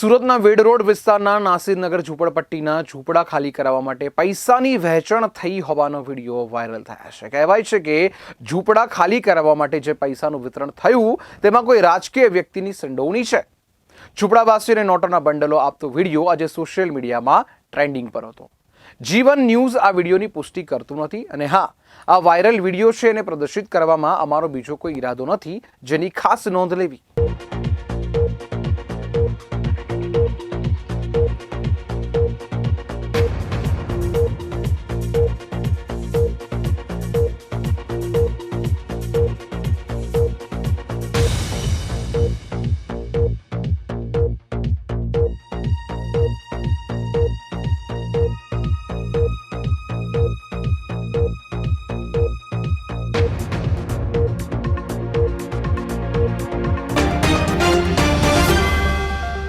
સુરતના વેડ રોડ વિસ્તારના નાસિરનગર ઝૂંપડપટ્ટીના ઝૂંપડા ખાલી કરાવવા માટે પૈસાની વહેંચણ થઈ હોવાનો વીડિયો વાયરલ થયા છે. કહેવાય છે કે ઝૂંપડા ખાલી કરાવવા માટે જે પૈસાનું વિતરણ થયું, તેમાં કોઈ રાજકીય વ્યક્તિની સંડોવણી છે. ઝૂંપડાવાસીઓને નોટોના બંડલો આપતો વીડિયો આજે સોશિયલ મીડિયામાં ટ્રેન્ડિંગ પર હતો. જીવન ન્યૂઝ આ વિડીયોની પુષ્ટિ કરતું નથી અને હા, આ વાયરલ વીડિયો છે એને પ્રદર્શિત કરવામાં અમારો બીજો કોઈ ઈરાદો નથી જેની ખાસ નોંધ લેવી.